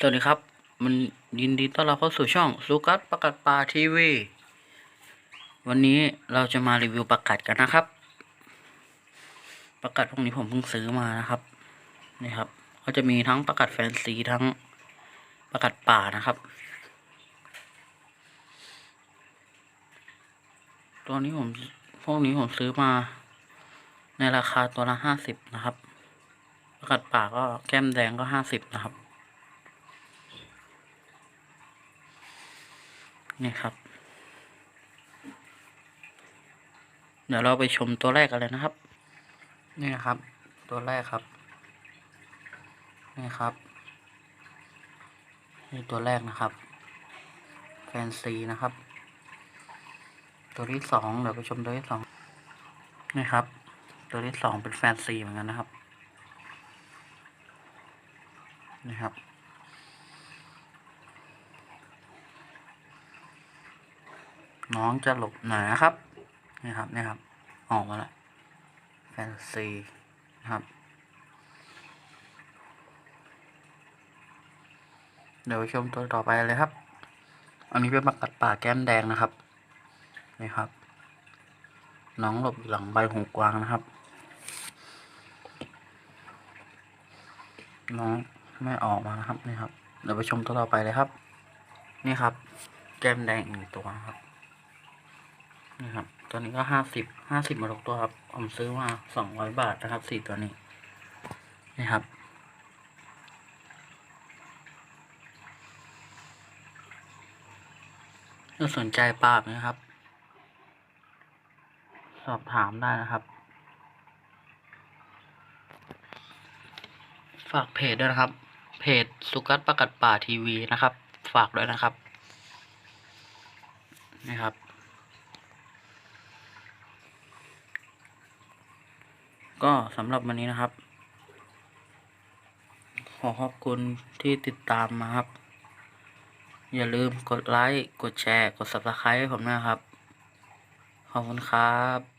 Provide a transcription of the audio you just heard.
สวัสดีครับ มันยินดีต้อนรับเข้าสู่ช่องสุกัสประกัดปลาทีวี วันนี้เราจะมารีวิวประกัดกันนะครับ ประกัดพวกนี้ผมเพิ่งซื้อมานะครับ นี่ครับ ก็จะมีทั้งประกัดแฟนซีทั้งประกัดป่านะครับ ตัวนี้ผมพวกนี้ผมซื้อมา ในราคาตัวละห้าสิบนะครับ ประกัดป่าก็แก้มแดงก็ห้าสิบนะครับ นี่ครับ เดี๋ยวเราไปชมตัวแรกกันเลยนะครับ นี่นะครับ ตัวแรกครับ นี่ครับ นี่ตัวแรกนะครับ แฟนซีนะครับ ตัวที่สองเดี๋ยวไปชมตัวที่สองนี่ครับ ตัวที่สองเป็นแฟนซีเหมือนกันนะครับนี่ครับ น้องจะหลบหนาครับนี่ครับนี่ครับ ออกมาแล้วแฟนซีนะครับ เดี๋ยวไปชมตัวต่อไปเลยครับ อันนี้เป็นประกัดป่าแก้มแดงนะครับนี่ครับ น้องหลบอยู่หลังใบหูกวางนะครับ น้องไม่ออกมานะครับนี่ครับ เดี๋ยวไปชมตัวต่อไปเลยครับ นี่ครับ แก้มแดงอีกหนึ่งตัวครับ นี่ครับตัวนี้ก็ห้าสิบห้าสิบมาทุกตัวครับผมซื้อมาสองร้อยบาทนะครับสี่ตัวนี้นี่ครับถ้าสนใจปลาไหมครับ สอบถามได้นะครับ ฝากเพจด้วยนะครับ เพจสุกัสประกัดป่าทีวีนะครับ ฝากด้วยนะครับนี่ครับ ก็สำหรับวันนี้นะครับ ขอขอบคุณที่ติดตามมาครับ อย่าลืมกดไลค์ กดแชร์ กด subscribe ให้ผมนะครับ ขอบคุณครับ